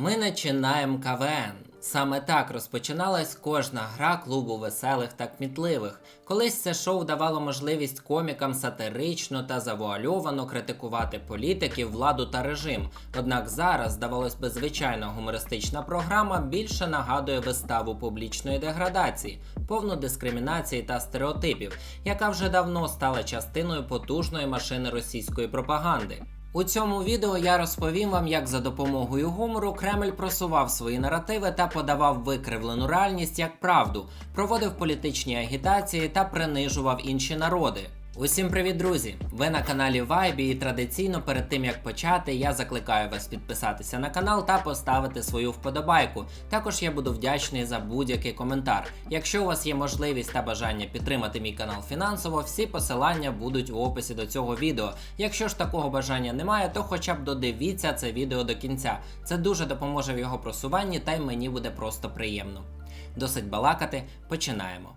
Ми починаємо КВН. Саме так розпочиналась кожна гра клубу веселих та кмітливих. Колись це шоу давало можливість комікам сатирично та завуальовано критикувати політиків, владу та режим. Однак зараз, здавалось би, звичайна гумористична програма більше нагадує виставу публічної деградації, повну дискримінації та стереотипів, яка вже давно стала частиною потужної машини російської пропаганди. У цьому відео я розповім вам, як за допомогою гумору Кремль просував свої наративи та подавав викривлену реальність як правду, проводив політичні агітації та принижував інші народи. Усім привіт, друзі! Ви на каналі Вайбі і традиційно перед тим як почати, я закликаю вас підписатися на канал та поставити свою вподобайку. Також я буду вдячний за будь-який коментар. Якщо у вас є можливість та бажання підтримати мій канал фінансово, всі посилання будуть у описі до цього відео. Якщо ж такого бажання немає, то хоча б додивіться це відео до кінця. Це дуже допоможе в його просуванні, та й мені буде просто приємно. Досить балакати, починаємо.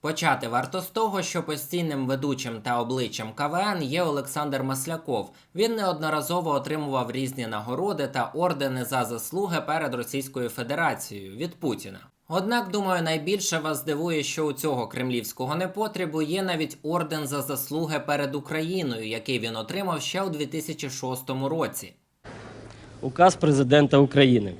Почати варто з того, що постійним ведучим та обличчям КВН є Олександр Масляков. Він неодноразово отримував різні нагороди та ордени за заслуги перед Російською Федерацією від Путіна. Однак, думаю, найбільше вас здивує, що у цього кремлівського непотребу є навіть орден за заслуги перед Україною, який він отримав ще у 2006 році. Указ президента України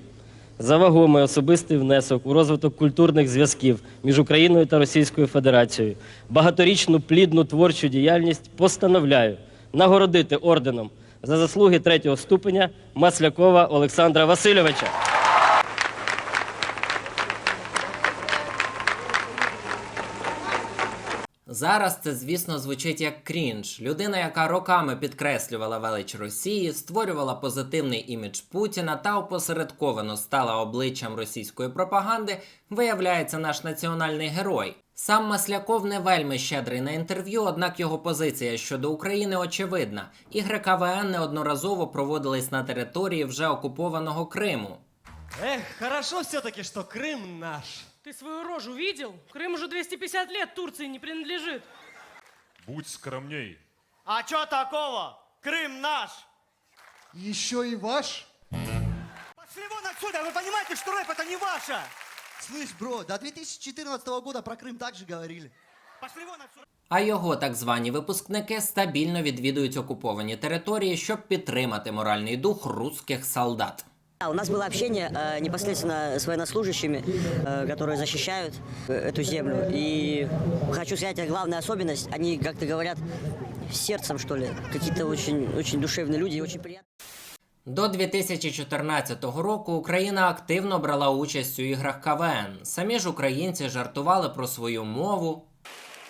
за вагомий особистий внесок у розвиток культурних зв'язків між Україною та Російською Федерацією, багаторічну плідну творчу діяльність постановляю нагородити орденом за заслуги третього ступеня Маслякова Олександра Васильовича. Зараз це, звісно, звучить як крінж. Людина, яка роками підкреслювала велич Росії, створювала позитивний імідж Путіна та опосередковано стала обличчям російської пропаганди, виявляється наш національний герой. Сам Масляков не вельми щедрий на інтерв'ю, однак його позиція щодо України очевидна. Ігри КВН неодноразово проводились на території вже окупованого Криму. Эх, хорошо все-таки, что Крым наш. Ты свою рожу видел? Крым уже 250 лет Турции не принадлежит. Будь скромней. А чё такого? Крым наш. Еще и ваш? Пошли вон отсюда, вы понимаете, что рэп это не ваше? Слышь, бро, до 2014 года про Крым также говорили. Пошли вон отсюда. А його так звані випускники стабільно відвідують окуповані території, щоб підтримати моральний дух русських солдат. Да, У нас было общение э, непосредственно с военнослужащими, э, которые защищают э, эту землю. И хочу сказать, э, главная особенность, они как-то говорят сердцем, что ли. Какие-то очень, очень душевные люди, и очень приятно. До 2014 року Україна активно брала участь у іграх КВН. Самі ж українці жартували про свою мову,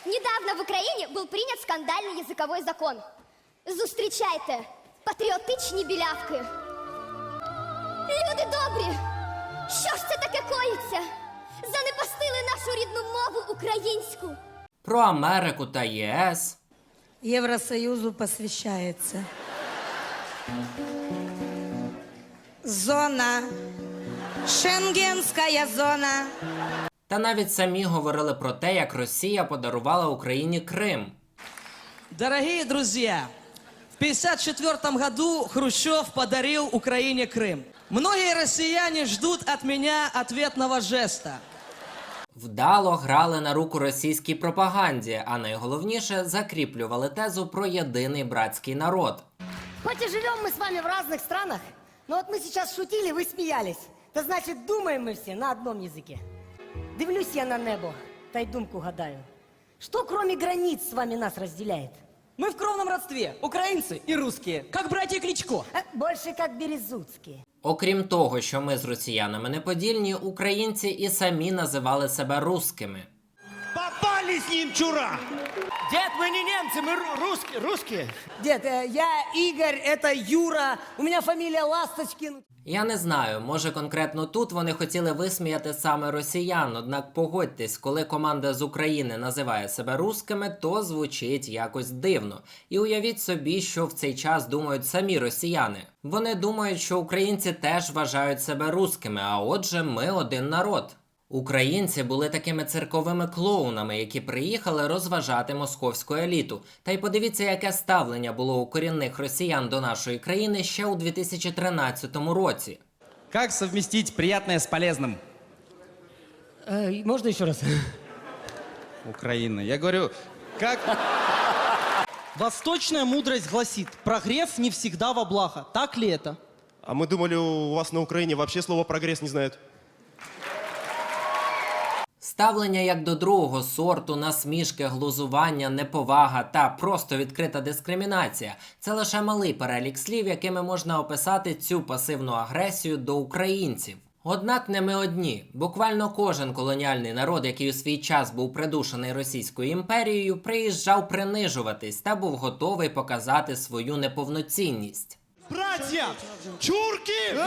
Недавно в Україні був прийнят скандальний язиковий закон. Зустрічайте патріотичні білявки. Люди добрі! Що ж це таке коїться? Занепастили нашу рідну мову українську. про Америку та ЄС. Евросоюзу посвящается. Зона. Шенгенская зона. Та навіть самі говорили про те, як Росія подарувала Україні Крим. Дорогие друзья, в 1954 году Хрущев подарил Украине Крым. Многие россияне ждут от меня ответного жеста. Вдало грали на руку російській пропаганді, а найголовніше закріплювали тезу про єдиний братський народ. Хоть и живем мы с вами в разных странах, но вот мы сейчас шутили, вы смеялись. Это значит, думаем мы все на одном языке. Дивлюсь я на небо, та й думку гадаю. Что кроме границ с вами нас разделяет? Мы в кровном родстве, украинцы и русские, как братья Кличко. Э, Больше как березутские. Окрім того, що ми з росіянами неподільні, українці і самі називали себе русскими. Попались немчура! Дед, мы не немцы, мы ру- русские, русские. Дед, э, я Игорь, это Юра, у меня фамилия Ласточкин. Я не знаю, може конкретно тут вони хотіли висміяти саме росіян, однак погодьтесь, коли команда з України називає себе русскими, то звучить якось дивно. І уявіть собі, що в цей час думають самі росіяни. Вони думають, що українці теж вважають себе русскими, а отже, ми один народ. Українці були такими цирковими клоунами, які приїхали розважати московську еліту. Та й подивіться, яке ставлення було у корінних росіян до нашої країни ще у 2013 році. Как совместить приятное с полезным? Э, можно еще раз? Украина. Я говорю, как... Восточная мудрость гласит, прогрев не всегда во благо. Так ли это? А мы думали, у вас на Украине вообще слово прогресс не знают. Ставлення як до другого сорту, насмішки, глузування, неповага та просто відкрита дискримінація це лише малий перелік слів, якими можна описати цю пасивну агресію до українців. Однак не ми одні. Буквально кожен колоніальний народ, який у свій час був придушений Російською імперією, приїжджав принижуватись та був готовий показати свою неповноцінність Братья! Чурки!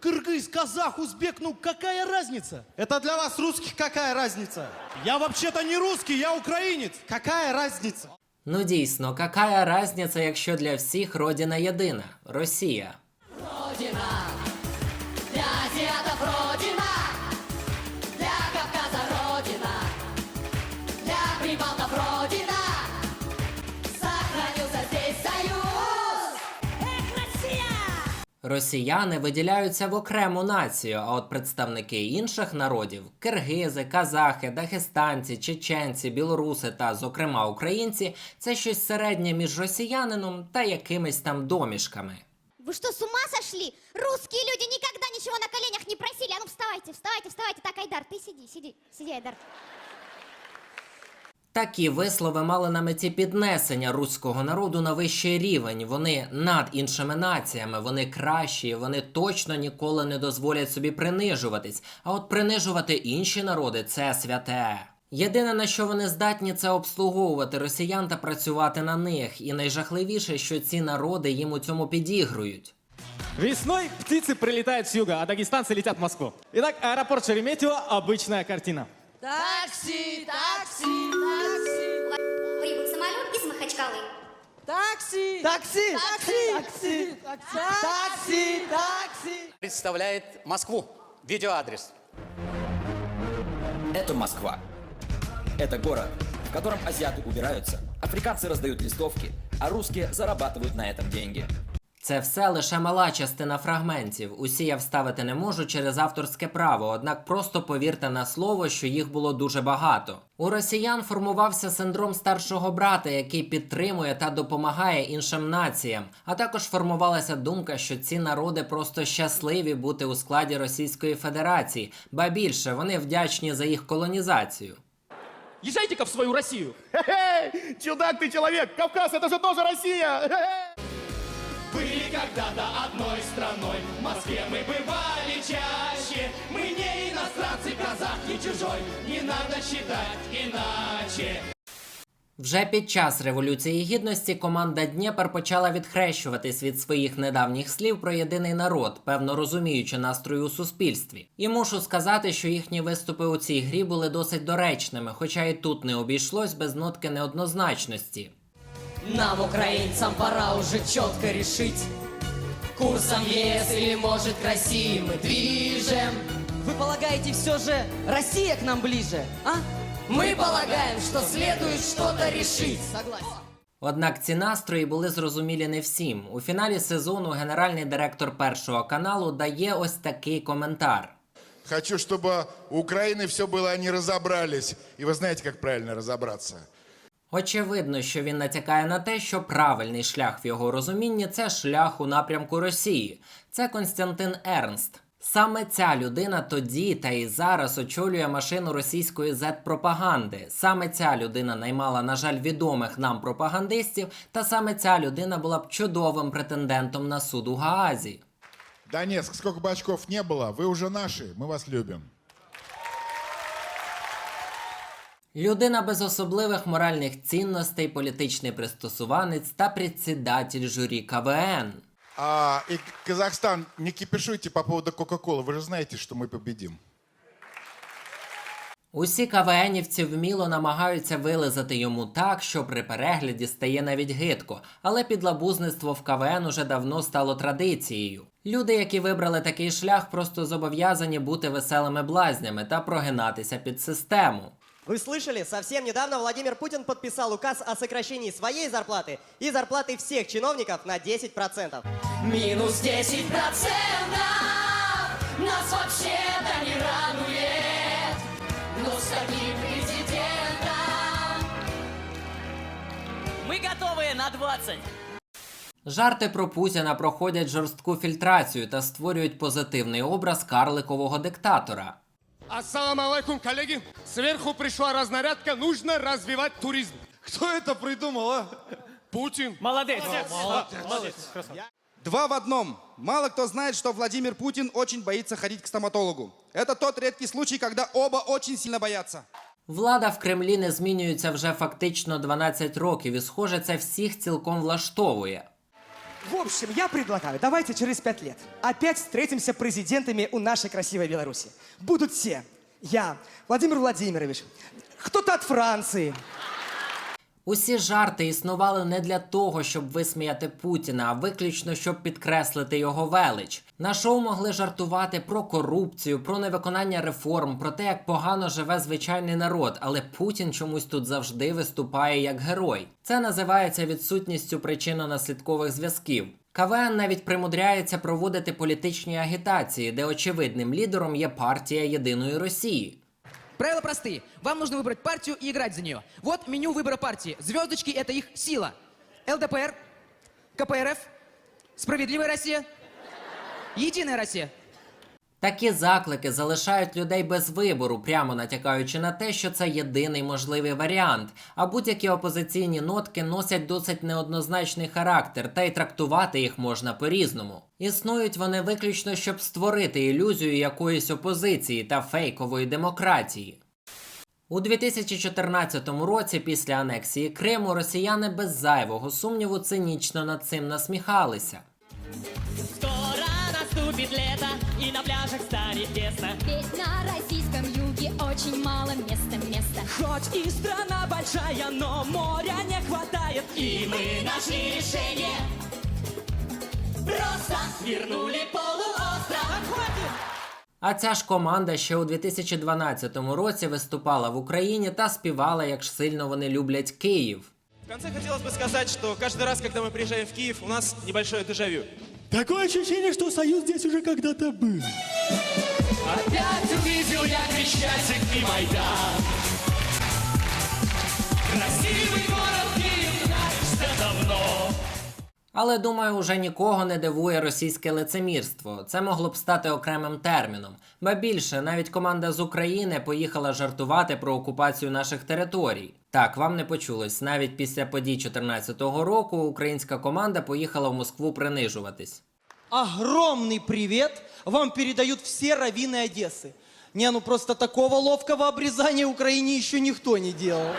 Кыргыз, казах, узбек, ну какая разница? Это для вас, русских, какая разница? Я вообще-то не русский, я украинец. Какая разница? Ну дійсно, какая разниця, якщо для всіх родина єдина Росія. Росіяни виділяються в окрему націю, а от представники інших народів киргизи, казахи, дагестанці, чеченці, білоруси та, зокрема, українці це щось середнє між росіянином та якимись там домішками. Вы что, с ума сошли? Русские люди никогда ничего на коленях не просили. А ну вставайте, вставайте, вставайте. Так, Айдар, ты сиди, сиди, сиди, Айдар. Такі вислови мали на меті піднесення руського народу на вищий рівень. Вони над іншими націями, вони кращі, вони точно ніколи не дозволять собі принижуватись. А от принижувати інші народи це святе. Єдине на що вони здатні, це обслуговувати росіян та працювати на них. І найжахливіше, що ці народи їм у цьому підігрують. Весной птицы прилетают с юга, а дагестанцы летят в Москву. Итак, аэропорт Шереметьево – обычная картина. Такси, такси, такси, Прибыл самолет из Махачкалы. такси, такси, такси, такси, такси, такси. Представляет Москву. Видеоадрес. Это Москва. Это город, в котором азиаты убираются, африканцы раздают листовки, а русские зарабатывают на этом деньги. Це все лише мала частина фрагментів. Усі я вставити не можу через авторське право, однак просто повірте на слово, що їх було дуже багато. У росіян формувався синдром старшого брата, який підтримує та допомагає іншим націям. А також формувалася думка, що ці народи просто щасливі бути у складі Російської Федерації, ба більше вони вдячні за їх колонізацію. Езжайте-ка в свою Россию. Чудак ты человек! Кавказ, это же тоже Россия! Были когда-то одной страной, в Москве мы бывали чаще. Мы не иностранцы, казах не чужой, не надо считать иначе. Вже під час Революції Гідності команда Дніпер почала відхрещуватись від своїх недавніх слів про єдиний народ, певно розуміючи настрою у суспільстві. І мушу сказати, що їхні виступи у цій грі були досить доречними, хоча і тут не обійшлось без нотки неоднозначності. Нам, украинцам, пора уже четко решить, курсом ЕС или, может, к России мы движем. Вы полагаете, все же Россия к нам ближе, а? Мы полагаем, что следует что-то решить. Согласен. Однак ці настрої були зрозумілі не всім. У фіналі сезону генеральний директор першого каналу дає ось такий коментар. Хочу, чтобы у Украины все было, они разобрались. И вы знаете, как правильно разобраться. Очевидно, що він натякає на те, що правильний шлях в його розумінні це шлях у напрямку Росії. Це Константин Ернст. Саме ця людина тоді та і зараз очолює машину російської Z-пропаганди. Саме ця людина наймала, на жаль, відомих нам пропагандистів, та саме ця людина була б чудовим претендентом на суд у Гаазі. Донецк, сколько бы очков не было, вы уже наши, мы вас любим. Людина без особливих моральних цінностей, політичний пристосуванець та председатель журі КВН. А, и Казахстан, не кипишуйте по поводу Кока-Колы, вы же знаете, что мы победим. Усі КВНівці вміло намагаються вилизати йому так, що при перегляді стає навіть гидко, але підлабузництво в КВН уже давно стало традицією. Люди, які вибрали такий шлях, просто зобов'язані бути веселими блазнями та прогинатися під систему. Вы слышали? Совсем недавно Владимир Путин подписал указ о сокращении своей зарплаты и зарплаты всех чиновников на 10%. Минус 10 процентов Нас вообще-то не радует Но с таким президентом Мы готовы на 20. Жарти про Путіна проходять жорстку фільтрацію та створюють позитивний образ карликового диктатора. Ассаламу алейкум, коллеги. Сверху пришла разнарядка, нужно развивать туризм. Кто это придумал, а? Путин. Молодец. Два в одном. Мало кто знает, что Владимир Путин очень боится ходить к стоматологу. Это тот редкий случай, когда оба очень сильно боятся. Влада в Кремлі не змінюється вже фактично 12 років, і схоже, це всіх цілком влаштовує. В общем, я предлагаю, давайте через пять лет опять встретимся президентами у нашей красивой Беларуси. Будут все. Я, Владимир Владимирович, кто-то от Франции, Усі жарти існували не для того, щоб висміяти Путіна, а виключно щоб підкреслити його велич. На шоу могли жартувати про корупцію, про невиконання реформ, про те, як погано живе звичайний народ, але Путін чомусь тут завжди виступає як герой. Це називається відсутністю причинно-наслідкових зв'язків. КВН навіть примудряється проводити політичні агітації, де очевидним лідером є партія Єдиної Росії. Правила простые. Вам нужно выбрать партию и играть за нее. Вот меню выбора партии. Звездочки — это их сила. ЛДПР, КПРФ, Справедливая Россия, Единая Россия. Такі заклики залишають людей без вибору, прямо натякаючи на те, що це єдиний можливий варіант. А будь-які опозиційні нотки носять досить неоднозначний характер, та й трактувати їх можна по-різному. Існують вони виключно, щоб створити ілюзію якоїсь опозиції та фейкової демократії. У 2014 році, після анексії Криму, росіяни без зайвого сумніву цинічно над цим насміхалися. Скоро наступит лето И на пляжах станет тесно Ведь на российском юге очень мало места, места. Хоть и страна большая, но моря не хватает И мы нашли решение Просто вернули полуостров Хватит! А ця ж команда ще у 2012 році виступала в Україні та співала, як ж сильно вони люблять Київ. В конце хотелось бы сказать, что каждый раз, когда мы приезжаем в Киев, у нас небольшое дежавю. Такое ощущение, что Союз здесь уже когда-то был. Опять увидел я Крещатик и Майдан Красивый город Але думаю, уже нікого не дивує російське лицемірство. Це могло б стати окремим терміном. Ба більше, навіть команда з України поїхала жартувати про окупацію наших територій. Так, вам не почулось. Навіть після подій 2014 року українська команда поїхала в Москву принижуватись. Огромный привет вам передают все раввины Одессы. Не, ну просто такого ловкого обрезания Украине еще никто не делал.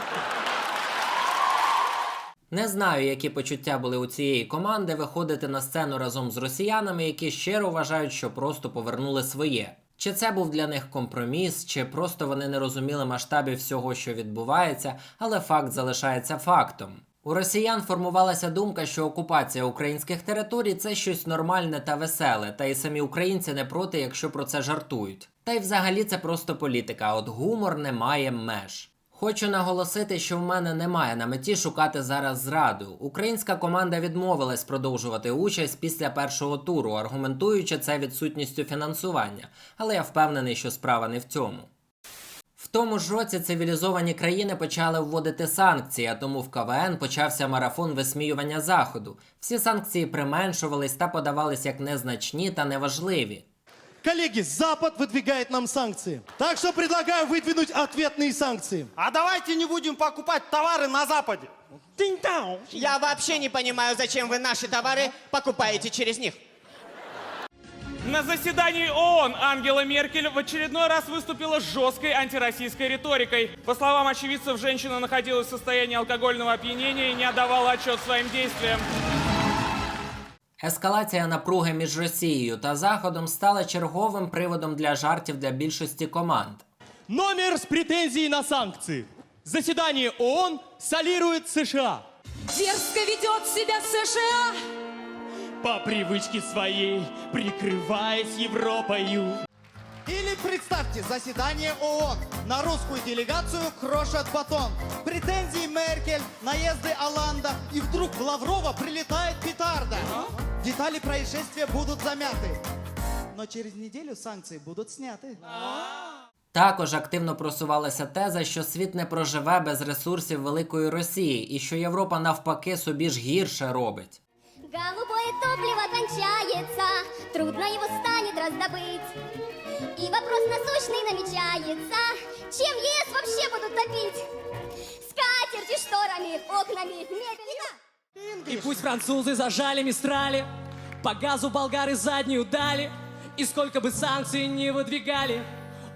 Не знаю, які почуття були у цієї команди виходити на сцену разом з росіянами, які щиро вважають, що просто повернули своє. Чи це був для них компроміс, чи просто вони не розуміли масштабів всього, що відбувається, але факт залишається фактом. У росіян формувалася думка, що окупація українських територій це щось нормальне та веселе, та й самі українці не проти, якщо про це жартують. Та й взагалі це просто політика, от гумор не має меж. Хочу наголосити, що в мене немає на меті шукати зараз зраду. Українська команда відмовилась продовжувати участь після першого туру, аргументуючи це відсутністю фінансування. Але я впевнений, що справа не в цьому. В тому ж році цивілізовані країни почали вводити санкції, а тому в КВН почався марафон висміювання заходу. Всі санкції применшувались та подавались як незначні та неважливі. Коллеги, Запад выдвигает нам санкции. Так что предлагаю выдвинуть ответные санкции. А давайте не будем покупать товары на Западе. Я вообще не понимаю, зачем вы наши товары покупаете через них. На заседании ООН Ангела Меркель в очередной раз выступила с жесткой антироссийской риторикой. По словам очевидцев, женщина находилась в состоянии алкогольного опьянения и не отдавала отчет своим действиям. Ескалація напруги між Росією та Заходом стала черговим приводом для жартів для більшості команд. Номер с претензией на санкции. Заседание ООН солирует США. Дерзко ведет себя США. По привычке своей, прикрываясь Европою. Или представьте заседание ООН. На русскую делегацию крошат батон Претензии Меркель, наезды Оланда. И вдруг в Лаврова прилетает петарда. Детали происшествия будут замяты. Но через неделю санкции будут сняты. Також активно просувалася теза, що світ не проживе без ресурсів великої Росії, і що Європа навпаки собі ж гірше робить. Голубое топливо кончается, трудно его станет раздобыть. И вопрос насущный намечается, чем ЕС вообще будут топить? Скатерти, шторами, окнами, мебелью. И пусть французы зажали мистрали, по газу болгары заднюю дали, и сколько бы санкций не выдвигали,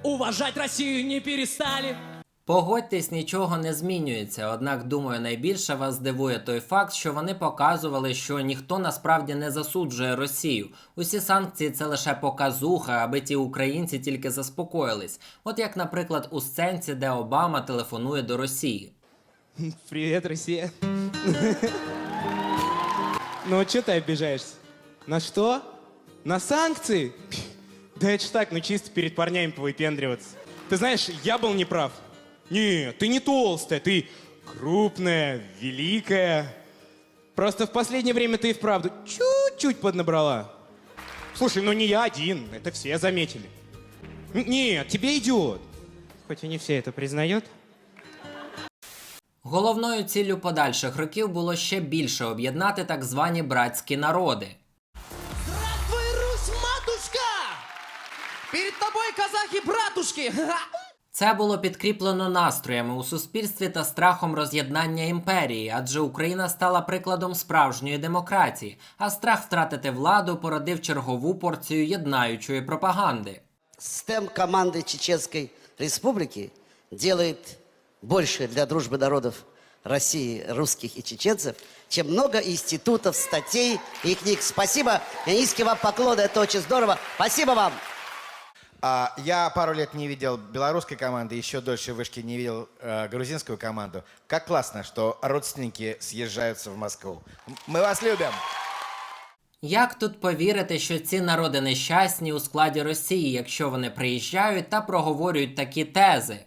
уважать Россию не перестали. Погодьтесь, нічого не змінюється. Однак, думаю, найбільше вас здивує той факт, що вони показували, що ніхто насправді не засуджує Росію. Усі санкції це лише показуха, аби ті українці тільки заспокоїлись. От як, наприклад, у сценці, де Обама телефонує до Росії. Привет, Россия. Ну, что ты обижаешься? На что? На санкции? Да это ж так, ну чисто перед парнями повыпендриваться. Ты знаешь, я был неправ. Не, ты не толстая, ты крупная, великая. Просто в последнее время ты и вправду чуть-чуть поднабрала. Слушай, ну не я один, это все заметили. Нет, тебе идет. Хоть и не все это признают. Головною ціллю подальших років було ще більше об'єднати так звані братські народи. Твой Русь, матушка! Перед тобой казахи-братушки! Це було підкріплено настроями у суспільстві та страхом роз'єднання імперії, адже Україна стала прикладом справжньої демократії, а страх втратити владу породив чергову порцію єднаючої пропаганди. Стем команды Чеченской Республики делает больше для дружбы народов России, русских и чеченцев, чем много институтов, статей и книг. Спасибо, и низкий вам поклон, это очень здорово. Спасибо вам. А, я пару лет не видел белорусской команды, еще дольше в вышке не видел э, грузинскую команду. Как классно, что родственники съезжаются в Москву. М- Мы вас любим! Як тут повірити, що ці народи нещасні у складі Росії, якщо вони приїжджають та проговорюють такі тези?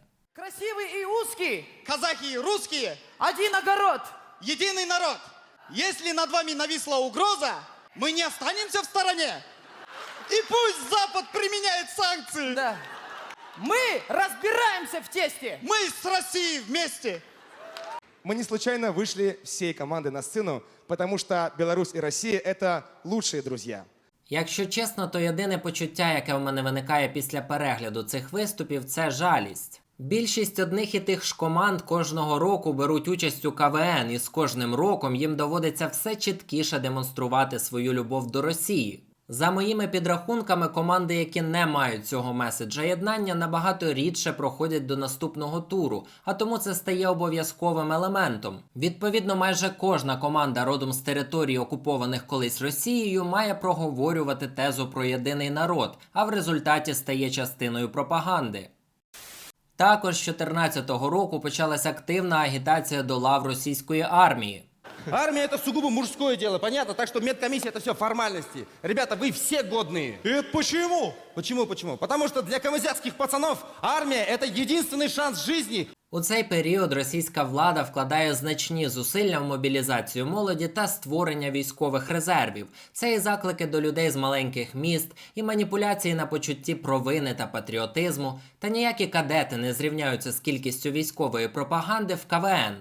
Красивый и узкий. Казахи и русские. Один огород. Единый народ. Если над вами нависла угроза, мы не останемся в стороне. И пусть Запад применяет санкции. Да. Мы разбираемся в тесте. Мы с Россией вместе. Мы не случайно вышли всей команды на сцену, потому что Беларусь и Россия — это лучшие друзья. Якщо чесно, то єдине почуття, яке в мене виникає після перегляду цих виступів, це жалість. Більшість одних і тих ж команд кожного року беруть участь у КВН, і з кожним роком їм доводиться все чіткіше демонструвати свою любов до Росії. За моїми підрахунками, команди, які не мають цього меседжа єднання, набагато рідше проходять до наступного туру, а тому це стає обов'язковим елементом. Відповідно, майже кожна команда родом з територій, окупованих колись Росією, має проговорювати тезу про єдиний народ, а в результаті стає частиною пропаганди. Також з 2014 року почалась активна агітація до лав російської армії. Армия это сугубо мужское дело, понятно? Так что медкомиссия это все формальности. Ребята, вы все годные. Это почему? Почему, почему? Потому что для камызяцких пацанов армия это единственный шанс жизни. У цей період російська влада вкладає значні зусилля в мобілізацію молоді та створення військових резервів. Це і заклики до людей з маленьких міст, і маніпуляції на почутті провини та патріотизму. Та ніякі кадети не зрівняються з кількістю військової пропаганди в КВН.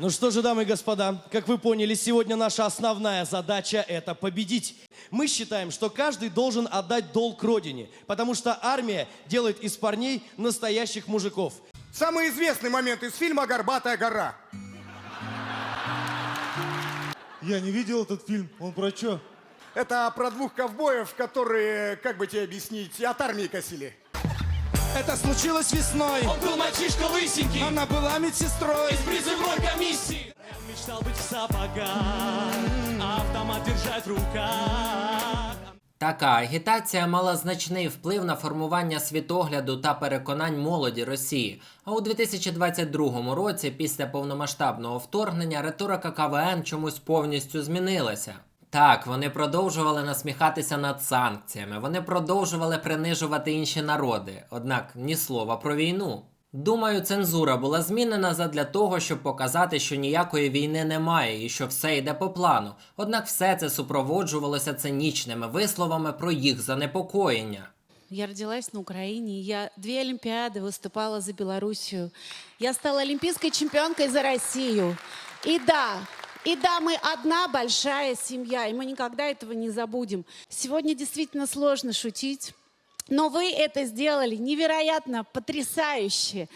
Ну что же, дамы и господа, как вы поняли, сегодня наша основная задача – это победить. Мы считаем, что каждый должен отдать долг родине, потому что армия делает из парней настоящих мужиков. Самый известный момент из фильма «Горбатая гора». Я не видел этот фильм. Он про что? Это про двух ковбоев, которые, как бы тебе объяснить, от армии косили. Это случилось весной. Он был мальчишка лысенький. Она была медсестрой. Из призывной комиссии. Мечтал быть в сапогах, автомат держать в руках. Така агітація мала значний вплив на формування світогляду та переконань молоді Росії. А у 2022 році, після повномасштабного вторгнення, риторика КВН чомусь повністю змінилася. Так, вони продовжували насміхатися над санкціями, вони продовжували принижувати інші народи, однак ні слова про війну. Думаю, цензура була змінена задля того, щоб показати, що ніякої війни немає і що все йде по плану. Однак все це супроводжувалося цинічними висловами про їх занепокоєння. Я родилась на Украине, я две Олимпиады выступала за Белоруссию. Я стала олимпийской чемпионкой за Россию. И да, и да, мы одна большая семья, и мы никогда этого не забудем. Сегодня действительно сложно шутить, но вы это сделали невероятно, потрясающе.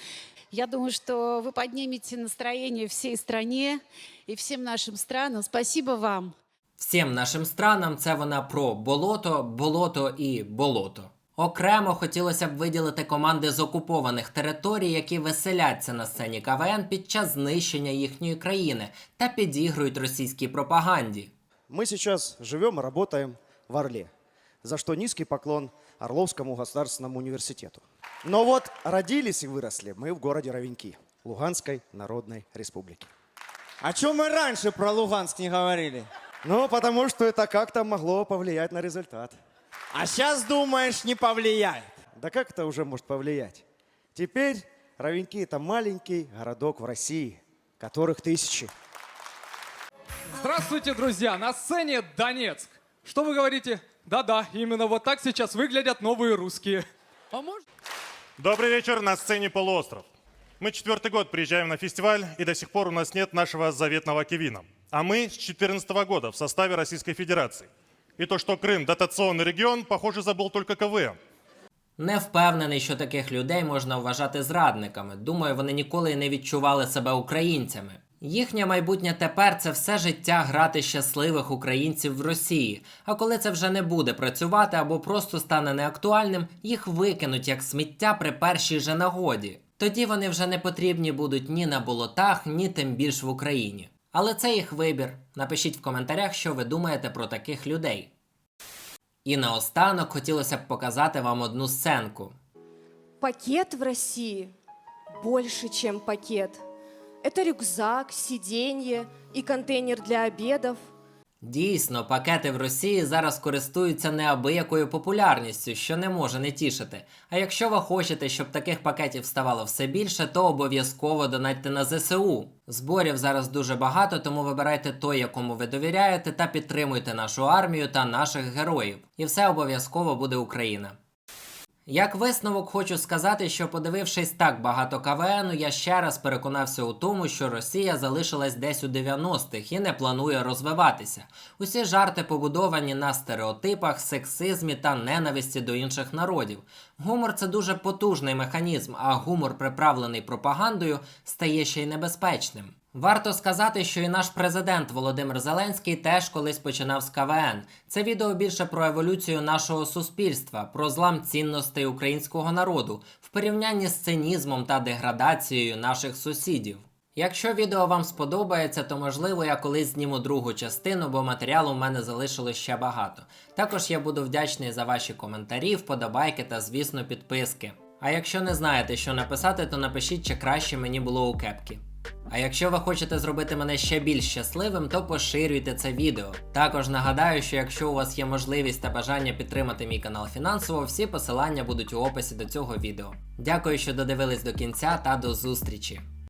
Я думаю, что вы поднимете настроение всей стране и всем нашим странам. Спасибо вам. Всім нашим странам це вона про болото, болото і болото. Окремо хотілося б виділити команди з окупованих територій, які веселяться на сцені КВН під час знищення їхньої країни та підігрують російській пропаганді. Мы сейчас живем и работаем в Орле, за что низкий поклон Орловскому государственному университету. Но вот родились и выросли мы в городе Ровеньки, Луганской Народной Республики. А чем мы раньше про Луганск не говорили? Ну, потому что это как-то могло повлиять на результат. А сейчас думаешь, не повлияет? Да как это уже может повлиять? Теперь Ровеньки – это маленький городок в России, которых тысячи. Здравствуйте, друзья! На сцене Донецк. Что вы говорите? Да-да, именно вот так сейчас выглядят новые русские. А может... Добрый вечер, на сцене полуостров. Мы четвертый год приезжаем на фестиваль, и до сих пор у нас нет нашего заветного Кевина. А мы с 2014 года в составе Российской Федерации. И то, что Крым дотационный регион, похоже, забыл только КВН. Не впевнений, що таких людей можна вважати зрадниками. Думаю, вони ніколи й не відчували себе українцями. Їхнє майбутнє тепер це все життя грати щасливих українців в Росії. А коли це вже не буде працювати або просто стане неактуальним, їх викинуть як сміття при першій же нагоді. Тоді вони вже не потрібні будуть ні на болотах, ні тим більш в Україні. Але це їх вибір. Напишіть в коментарях, що ви думаєте про таких людей. І наостанок хотілося б показати вам одну сценку. Пакет в России больше, чем пакет. Это рюкзак, сиденье и контейнер для обедов. Дійсно, пакети в Росії зараз користуються неабиякою популярністю, що не може не тішити. А якщо ви хочете, щоб таких пакетів ставало все більше, то обов'язково донатьте на ЗСУ. Зборів зараз дуже багато, тому вибирайте той, якому ви довіряєте, та підтримуйте нашу армію та наших героїв. І все обов'язково буде Україна. Як висновок хочу сказати, що подивившись так багато КВНу, я ще раз переконався у тому, що Росія залишилась десь у 90-х і не планує розвиватися. Усі жарти побудовані на стереотипах, сексизмі та ненависті до інших народів. Гумор це дуже потужний механізм, а гумор, приправлений пропагандою, стає ще й небезпечним. Варто сказати, що і наш президент Володимир Зеленський теж колись починав з КВН. Це відео більше про еволюцію нашого суспільства, про злам цінностей українського народу в порівнянні з цинізмом та деградацією наших сусідів. Якщо відео вам сподобається, то можливо я колись зніму другу частину, бо матеріалу в мене залишилось ще багато. Також я буду вдячний за ваші коментарі, вподобайки та, звісно, підписки. А якщо не знаєте, що написати, то напишіть, чи краще мені було у кепкі. А якщо ви хочете зробити мене ще більш щасливим, то поширюйте це відео. Також нагадаю, що якщо у вас є можливість та бажання підтримати мій канал фінансово, всі посилання будуть у описі до цього відео. Дякую, що додивились до кінця та до зустрічі!